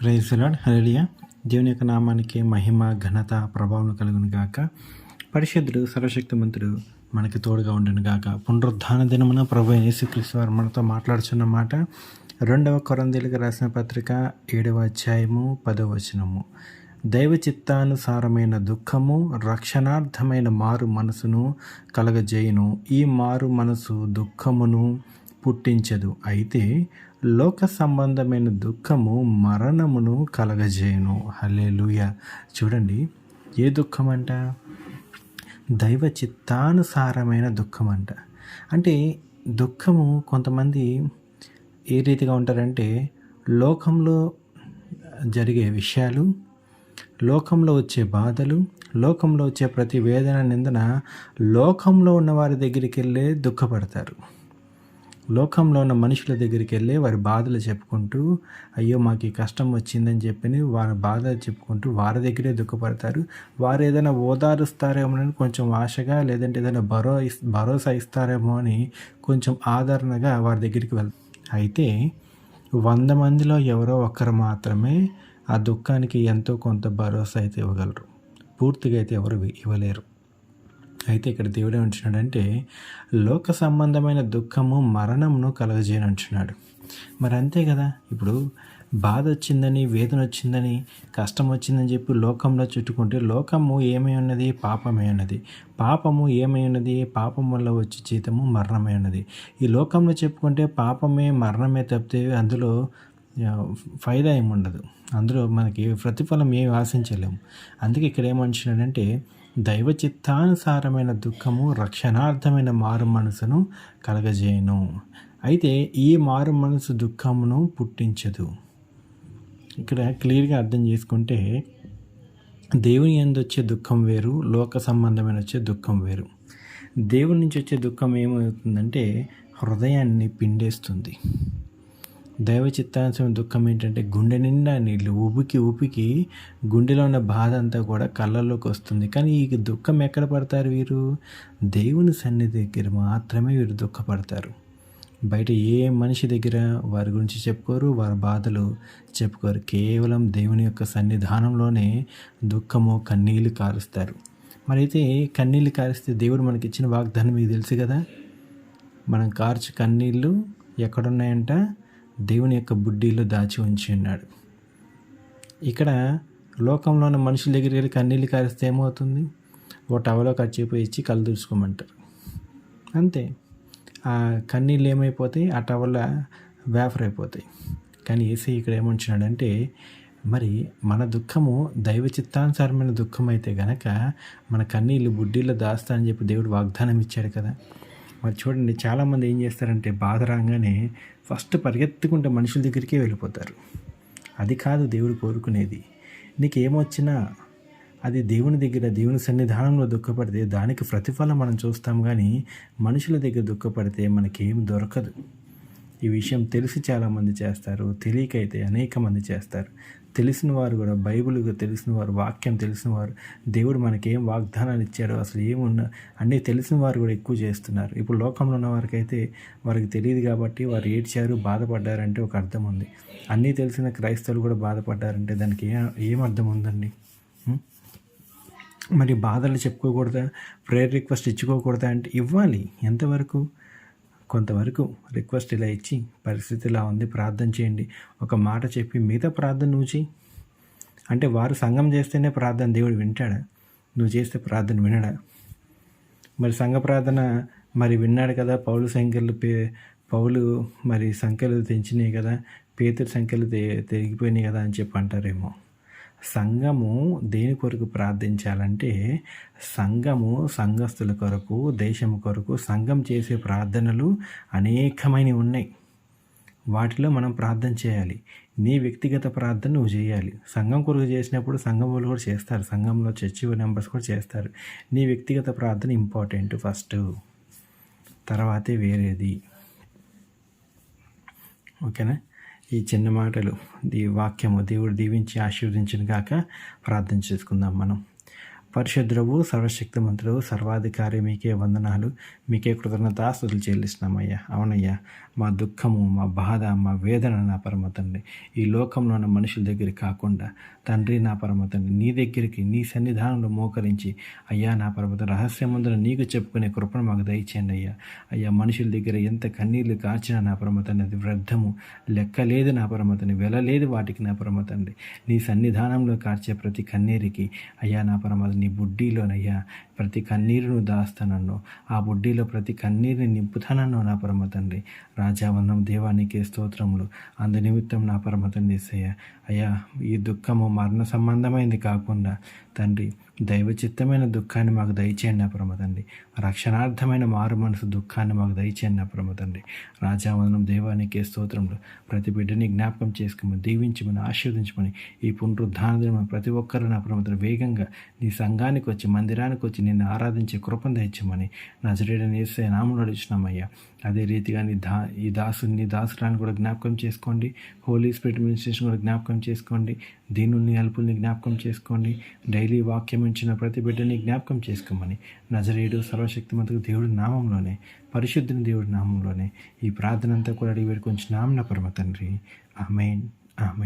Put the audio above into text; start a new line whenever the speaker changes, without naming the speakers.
Praise lord దేవుని యొక్క నామానికి మహిమ ఘనత ప్రభావం కలుగును గాక. పరిశుద్ధుడు సర్వశక్తిమంతుడు మనకి తోడుగా ఉండను గాక. పునరుద్ధాన దినమున ప్రభు యేసుక్రీస్తు వారు మనతో మాట్లాడుచున్న మాట రెండవ కొరందీలకు రాసిన పత్రిక ఏడవ అధ్యాయము పదవ వచనము. దైవ చిత్తానుసారమైన దుఃఖము రక్షణార్థమైన మారు మనసును కలగజేయును. ఈ మారు మనసు దుఃఖమును పుట్టించదు. అయితే లోక సంబంధమైన దుఃఖము మరణమును కలగజేయును. హల్లెలూయ. చూడండి ఏ దుఃఖం అంట దైవ చిత్తానుసారమైన దుఃఖం అంట అంటే దుఃఖము కొంతమంది ఏ రీతిగా ఉంటారంటే లోకంలో జరిగే విషయాలు లోకంలో వచ్చే బాధలు లోకంలో వచ్చే ప్రతి వేదన నిందన లోకంలో ఉన్న వారి దగ్గరికి వెళ్ళే దుఃఖపడతారు. లోకంలో ఉన్న మనుషుల దగ్గరికి వెళ్ళి వారి బాధలు చెప్పుకుంటూ అయ్యో మాకు ఈ కష్టం వచ్చిందని చెప్పి వారి బాధలు చెప్పుకుంటూ వారి దగ్గరే దుఃఖపడతారు. వారు ఏదైనా ఓదారుస్తారేమో అని కొంచెం ఆశగా లేదంటే ఏదైనా భరో భరోసా ఇస్తారేమో అని కొంచెం ఆదరణగా వారి దగ్గరికి వెళ్తారు అయితే వంద మందిలో ఎవరో ఒకరు మాత్రమే ఆ దుఃఖానికి ఎంతో కొంత భరోసా అయితే ఇవ్వగలరు. పూర్తిగా అయితే ఎవరు ఇవ్వలేరు. అయితే ఇక్కడ దేవుడు ఏమంటున్నాడంటే లోక సంబంధమైన దుఃఖము మరణమును కలగజేయని అంటున్నాడు. మరి అంతే కదా? ఇప్పుడు బాధ వచ్చిందని వేదన వచ్చిందని కష్టం వచ్చిందని చెప్పి లోకంలో చుట్టుకుంటే లోకము ఏమై ఉన్నది? పాపమే ఉన్నది. పాపము ఏమై ఉన్నది? పాపం వల్ల వచ్చే జీతము మరణమే ఉన్నది. ఈ లోకంలో చెప్పుకుంటే పాపమే మరణమే తప్పితే అందులో ఫైదా ఏమి ఉండదు అందులో మనకి ప్రతిఫలం ఏమి ఆశించలేము. అందుకే ఇక్కడ ఏమంటున్నాడంటే దైవ చిత్తానుసారమైన దుఃఖము రక్షణార్థమైన మారు మనసును కలగజేయను. అయితే ఈ మారు మనసు దుఃఖమును పుట్టించదు. ఇక్కడ క్లియర్గా అర్థం చేసుకుంటే దేవుని ఎందు వచ్చే దుఃఖం వేరు లోక సంబంధమైన వచ్చే దుఃఖం వేరు. దేవుని నుంచి వచ్చే దుఃఖం ఏమవుతుందంటే హృదయాన్ని పిండేస్తుంది. దైవ చిత్తాంశం దుఃఖం ఏంటంటే గుండె నిండా నీళ్ళు ఉబికి ఉబికి గుండెలో ఉన్న బాధ అంతా కూడా కళ్ళల్లోకి వస్తుంది. కానీ ఈ దుఃఖం ఎక్కడ పడతారు వీరు? దేవుని సన్నిధి దగ్గర మాత్రమే వీరు దుఃఖపడతారు. బయట ఏ మనిషి దగ్గర వారి గురించి చెప్పుకోరు వారి బాధలు చెప్పుకోరు. కేవలం దేవుని యొక్క సన్నిధానంలోనే దుఃఖము కన్నీళ్ళు కారుస్తారు. మరి అయితే కన్నీళ్ళు కారిస్తే దేవుడు మనకి ఇచ్చిన వాగ్దానం మీకు తెలుసు కదా? మనం కార్చు కన్నీళ్ళు ఎక్కడున్నాయంట? దేవుని యొక్క బుడ్డీలో దాచి ఉంచి ఉన్నాడు. ఇక్కడ లోకంలో ఉన్న మనుషుల దగ్గరికి వెళ్ళి కన్నీళ్ళు కారిస్తే ఏమవుతుంది? ఓ టవలో కట్ చేపోయి ఇచ్చి కళ్ళు దూసుకోమంటారు అంతే. ఆ కన్నీళ్ళు ఏమైపోతాయి? ఆ టవల్ వేఫర్ అయిపోతాయి. కానీ ఏసీ ఇక్కడ ఏమంటున్నాడంటే మరి మన దుఃఖము దైవ చిత్తానుసారమైన దుఃఖం అయితే గనక మన కన్నీళ్ళు బుడ్డీలో దాస్తా అని చెప్పి దేవుడు వాగ్దానం ఇచ్చాడు కదా. మరి చూడండి చాలామంది ఏం చేస్తారంటే బాధ రాగానే ఫస్ట్ పరిగెత్తుకుంటే మనుషుల దగ్గరికే వెళ్ళిపోతారు. అది కాదు దేవుడు కోరుకునేది. నీకు ఏమొచ్చినా అది దేవుని దగ్గర దేవుని సన్నిధానంలో దుఃఖపడితే దానికి ప్రతిఫలం మనం చూస్తాం కానీ మనుషుల దగ్గర దుఃఖపడితే మనకేం దొరకదు. ఈ విషయం తెలిసి చాలామంది చేస్తారు తెలియకైతే అనేక మంది చేస్తారు. తెలిసిన వారు కూడా బైబిల్ తెలిసిన వారు వాక్యం తెలిసిన వారు దేవుడు మనకి ఏం వాగ్దానాలు ఇచ్చాడో అసలు ఏమున్నా అన్నీ తెలిసిన వారు కూడా ఎక్కువ చేస్తున్నారు. ఇప్పుడు లోకంలో ఉన్న వారికైతే వారికి తెలియదు కాబట్టి వారు ఏడ్చారు బాధపడ్డారంటే ఒక అర్థం ఉంది. అన్నీ తెలిసిన క్రైస్తవులు కూడా బాధపడ్డారంటే దానికి ఏ ఏం అర్థం ఉందండి? మరి బాధలు చెప్పుకోకూడదా? Prayer request ఇచ్చుకోకూడదా? అంటే ఇవ్వాలి ఎంతవరకు? కొంతవరకు రిక్వెస్ట్ ఇలా ఇచ్చి పరిస్థితి ఇలా ఉంది ప్రార్థన చేయండి. ఒక మాట చెప్పి మిగతా ప్రార్థన నువ్వు చేయి అంటే వారు సంఘం చేస్తేనే ప్రార్థన దేవుడు వింటాడా? నువ్వు చేస్తే ప్రార్థన వినడా? మరి సంఘ ప్రార్థన మరి విన్నాడు కదా పౌలు సంఖ్యలు పే పౌలు మరి సంఖ్యలు తెంచినాయి కదా పేతుడి సంఖ్యలు తెగిపోయినాయి కదా అని చెప్పి అంటారేమో. సంఘము దేని కొరకు ప్రార్థించాలంటే సంఘము సంఘస్థుల కొరకు దేశం కొరకు సంఘం చేసే ప్రార్థనలు అనేకమైనవి ఉన్నాయి. వాటిలో మనం ప్రార్థన చేయాలి. నీ వ్యక్తిగత ప్రార్థన నువ్వు చేయాలి. సంఘం కొరకు చేసినప్పుడు సంఘం వాళ్ళు కూడా చేస్తారు. సంఘంలో చర్చి మెంబర్స్ కూడా చేస్తారు. నీ వ్యక్తిగత ప్రార్థన ఇంపార్టెంట్ ఫస్ట్. తర్వాతే వేరేది. ఓకేనా? ఈ చిన్న మాటలు ఈ వాక్యము దేవుడు దీవించి ఆశీర్వదించిన కాక ప్రార్థన చేసుకుందాం మనం. పరిశుద్ధుడవు సర్వశక్తిమంతుడు సర్వాధికారి మీకే వందనాలు మీకే కృతజ్ఞతాస్తుతులు చెల్లిస్తున్నామయ్యా. అవునయ్యా మా దుఃఖము మా బాధ మా వేదన నా పరమ తండ్రి. ఈ లోకంలో ఉన్న మనుషుల దగ్గర కాకుండా తండ్రి నా పరమ తండ్రి నీ దగ్గరికి నీ సన్నిధానంలో మోకరించి అయ్యా నా పరమత రహస్యమందున నీకు చెప్పుకునే కృపను మాకు దయచేయండి అయ్యా. అయ్యా మనుషుల దగ్గర ఎంత కన్నీళ్ళు కాచినా నా పరమ తండ్రి అది వ్యర్థము. లెక్కలేదు నా పరమ తండ్రి వెళ్ళలేదు వాటికి నా పరమ తండ్రి. నీ సన్నిధానంలో కార్చే ప్రతి కన్నీరికి అయ్యా నా పరమ నీ బుడ్డీలోనయ్యా ప్రతి కన్నీరును దాస్తానన్ను ఆ బుడ్డీలో ప్రతి కన్నీరుని నింపుతానన్ను నా పరమ తండ్రి రాజావన్నం దేవానికి స్తోత్రములు. అందు నిమిత్తం నా పరమ తండ్రి ఏసయ్య అయ్యా ఈ దుఃఖము మరణ సంబంధమైంది కాకుండా తండ్రి దైవ చిత్తమైన దుఃఖాన్ని మాకు దయచేయండి నా పరమ రక్షణార్థమైన మారు మనసు దుఃఖాన్ని మాకు దయచేయండి నా పరమ రాజావనం దేవానికి స్తోత్రంలో ప్రతి బిడ్డని జ్ఞాపకం చేసుకోమని దీవించమని ఆశీర్వదించమని ఈ పునరుద్ధాన ప్రతి ఒక్కరూ నా పరమ వేగంగా నీ సంఘానికి వచ్చి మందిరానికి వచ్చి నిన్ను ఆరాధించే కృపను దయచమని నజరేడని వేసే నామం నడుచున్నామయ్యా అదే రీతిగా నీ దా ఈ దాసు నీ దాసురాన్ని కూడా జ్ఞాపకం చేసుకోండి. హోలీ స్పిరిట్ మినిస్ట్రేషన్ కూడా జ్ఞాపకం చేసుకోండి. దీనుల్ని అల్పుల్ని జ్ఞాపకం చేసుకోండి. డైలీ వాక్యం ఇచ్చిన ప్రతి బిడ్డని జ్ఞాపకం చేసుకోమని. నజరేయుడు సర్వశక్తిమంతుడు దేవుడి నామంలోనే పరిశుద్ధుని దేవుడి నామంలోనే ఈ ప్రార్థన అంతా కూడా అడిగి వేడుకొంచి నామన పరమ తండ్రి. ఆమెన్. ఆమెన్.